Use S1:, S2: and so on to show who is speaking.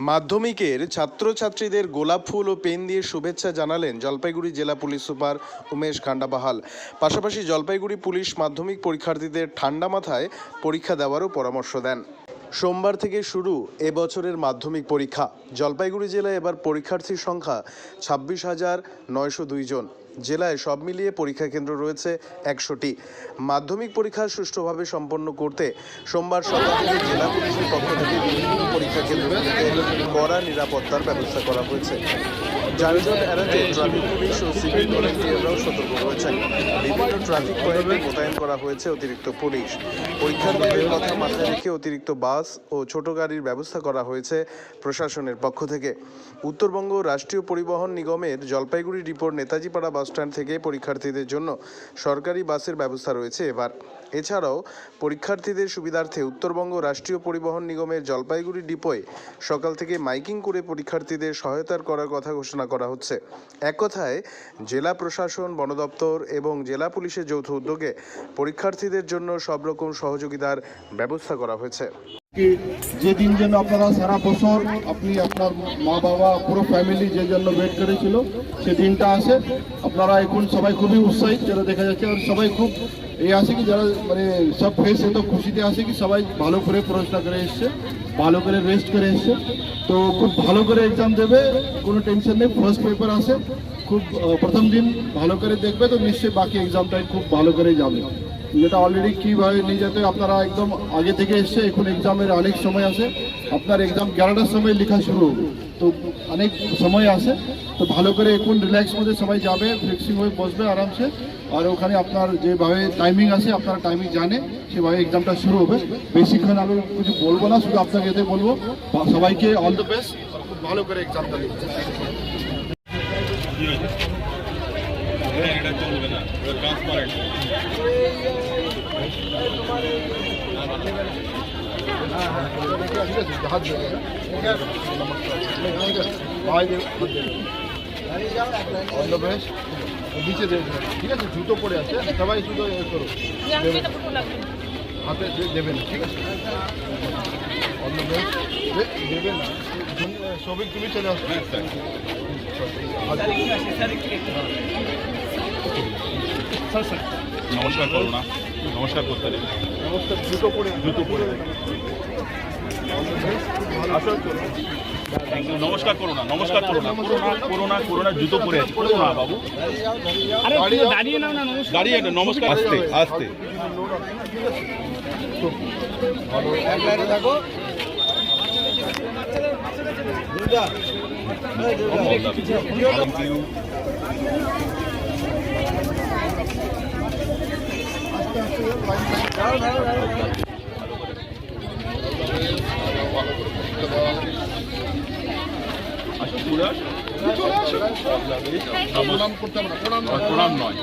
S1: মাধ্যমিকের ছাত্রছাত্রীদের গোলাপ ফুল ও পেন দিয়ে শুভেচ্ছা জানালেন জলপাইগুড়ি জেলা পুলিশ সুপার উমেশ খান্ডাবাহাল। পাশাপাশি জলপাইগুড়ি পুলিশ মাধ্যমিক পরীক্ষার্থীদের ঠান্ডা মাথায় পরীক্ষা দেওয়ারও পরামর্শ দেন। সোমবার থেকে শুরু এবছরের মাধ্যমিক পরীক্ষা। জলপাইগুড়ি জেলায় এবার পরীক্ষার্থীর সংখ্যা ছাব্বিশ হাজার নয়শো দুই জন। জেলায় সব মিলিয়ে পরীক্ষা কেন্দ্র রয়েছে একশোটি। মাধ্যমিক পরীক্ষা সুষ্ঠুভাবে সম্পন্ন করতে সোমবার সকাল থেকে জেলা পুলিশের পক্ষ থেকে বিভিন্ন পরীক্ষা কেন্দ্রগুলিতে কড়া নিরাপত্তার ব্যবস্থা করা হয়েছে। যানজট এড়াতে ট্রাফিক পুলিশ ও সিভিল ভলেন্টিয়াররাও সতর্ক রয়েছেন। বিভিন্ন ট্রাফিক পয়েন্টে মোতায়েন করা হয়েছে অতিরিক্ত পুলিশ। পরীক্ষার্থীদের কথা মাথায় রেখে অতিরিক্ত বাস ও ছোট গাড়ির ব্যবস্থা করা হয়েছে প্রশাসনের পক্ষ থেকে। উত্তরবঙ্গ রাষ্ট্রীয় পরিবহন নিগমের জলপাইগুড়ি ডিপোর নেতাজিপাড়া বাসস্ট্যান্ড থেকে পরীক্ষার্থীদের জন্য সরকারি বাসের ব্যবস্থা রয়েছে এবার। এছাড়াও পরীক্ষার্থীদের সুবিধার্থে উত্তরবঙ্গ রাষ্ট্রীয় পরিবহন নিগমের জলপাইগুড়ি ডিপোয় সকাল থেকে মাইকিং করে পরীক্ষার্থীদের সহায়তার করার কথা ঘোষণা করা হচ্ছে। এক কথায়, জেলা প্রশাসন, বন দপ্তর এবং জেলা পুলিশের যৌথ উদ্যোগে পরীক্ষার্থীদের জন্য সব রকম সহযোগিতার ব্যবস্থা করা হয়েছে।
S2: কি যে দিন জন্য আপনারা সারা বছর আপনি আপনার মা বাবা পুরো ফ্যামিলি যে জন্য ওয়েট করেছিল সে দিনটা আসে। আপনারা এখন সবাই খুবই উৎসাহিত, যারা দেখা যাচ্ছে, আর সবাই খুব এই আসে কি, যারা মানে সব ফেস এত খুশিতে আসে কি, সবাই ভালো করে পড়াশোনা করে এসছে, ভালো করে রেস্ট করে এসছে। তো খুব ভালো করে এক্সাম দেবে, কোনো টেনশন নেই ফার্স্ট পেপার আসে। খুব প্রথম দিন ভালো করে দেখবে, তো নিশ্চয়ই বাকি এক্সামটাই খুব ভালো করে যাবে। যেটা অলরেডি কীভাবে নিয়ে যেতে আপনারা একদম আগে থেকে এসছে এখন এক্সামের অনেক সময় আছে। আপনার এক্সাম এগারোটার সময় লেখা শুরু তো অনেক সময় আছে। তো ভালো করে এখন রিল্যাক্স মধ্যে সবাই যাবে ফিক্সিং হয়ে বসবে আরামসে। আর ওখানে আপনার যেভাবে টাইমিং আছে, আপনারা টাইমিং জানে, সেভাবে এক্সামটা শুরু হবে। বেশিক্ষণ আমি কিছু বলব না, শুধু আপনাকে এতে বলব। সবাইকে অল দ্য বেস্ট ভালো করে এক্সামটা লিখছে
S3: এটা চলবে না। ট্রান্সপারেন্ট
S2: হাত দেবে বেস্ট নিচে দেবে ঠিক আছে জুতো পরে আছে সবাই এ করো হাতে দেবেন ঠিক আছে বেস্ট দেবেন সবিক তুমি চলে আসবে
S3: নমস্কার করো না। নমস্কার করতে নেই
S2: নমস্কার জুতো পরে
S3: জুতো পরে নমস্কার করো না নমস্কার করো না। করো না করো না করো না জুতো পরে আছে করো না বাবু।
S4: দাঁড়িয়ে নাও না নমস্কার।
S3: দাঁড়িয়ে নে, নমস্কার। আস্তে আস্তে। আসুন
S2: প্রণাম করতে হবে না প্রণাম
S3: প্রণাম নয়